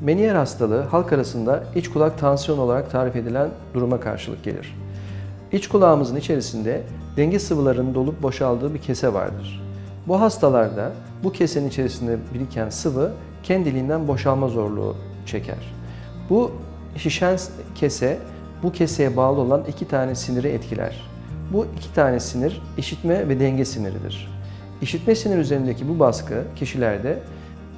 Meniyer hastalığı halk arasında iç kulak tansiyon olarak tarif edilen duruma karşılık gelir. İç kulağımızın içerisinde denge sıvılarının dolup boşaldığı bir kese vardır. Bu hastalarda bu kesenin içerisinde biriken sıvı kendiliğinden boşalma zorluğu çeker. Bu şişen kese bu keseye bağlı olan iki tane siniri etkiler. Bu iki tane sinir işitme ve denge siniridir. İşitme sinir üzerindeki bu baskı kişilerde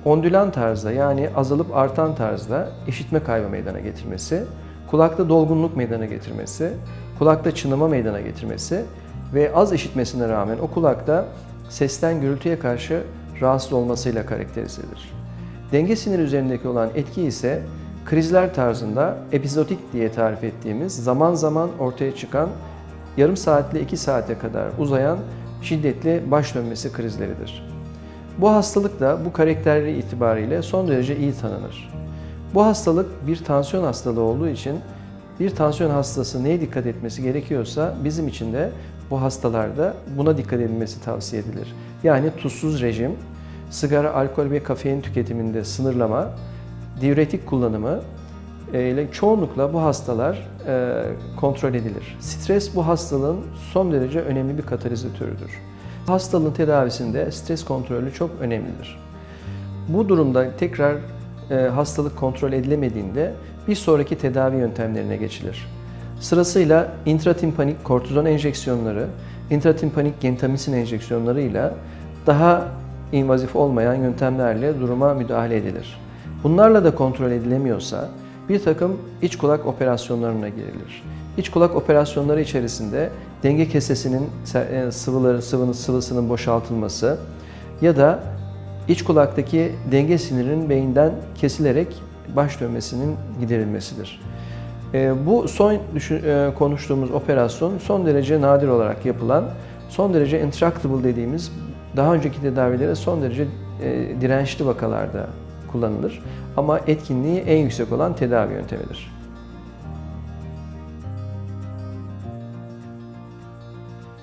ondülan tarzda yani azalıp artan tarzda işitme kaybı meydana getirmesi, kulakta dolgunluk meydana getirmesi, kulakta çınlama meydana getirmesi ve az işitmesine rağmen o kulakta sesten gürültüye karşı rahatsız olmasıyla karakterizedir. Denge siniri üzerindeki olan etki ise krizler tarzında epizodik diye tarif ettiğimiz zaman zaman ortaya çıkan yarım saatle 2 saate kadar uzayan şiddetli baş dönmesi krizleridir. Bu hastalık da bu karakterleri itibariyle son derece iyi tanınır. Bu hastalık bir tansiyon hastalığı olduğu için bir tansiyon hastası neye dikkat etmesi gerekiyorsa bizim için de bu hastalarda buna dikkat edilmesi tavsiye edilir. Yani tuzsuz rejim, sigara, alkol ve kafein tüketiminde sınırlama, diüretik kullanımı e, ile çoğunlukla bu hastalar e, kontrol edilir. Stres bu hastalığın son derece önemli bir katalizatörüdür. Hastalığın tedavisinde stres kontrolü çok önemlidir. Bu durumda tekrar e, hastalık kontrol edilemediğinde bir sonraki tedavi yöntemlerine geçilir. Sırasıyla intratimpanik kortizon enjeksiyonları, intratimpanik gentamisin enjeksiyonlarıyla daha invazif olmayan yöntemlerle duruma müdahale edilir. Bunlarla da kontrol edilemiyorsa bir takım iç kulak operasyonlarına girilir. İç kulak operasyonları içerisinde denge kesesinin e, sıvıları, sıvının sıvısının boşaltılması ya da iç kulaktaki denge sinirinin beyinden kesilerek baş dönmesinin giderilmesidir. E, Bu son e, konuştuğumuz operasyon son derece nadir olarak yapılan, son derece intractable dediğimiz daha önceki tedavilere son derece dirençli vakalarda kullanılır. Ama etkinliği en yüksek olan tedavi yöntemidir.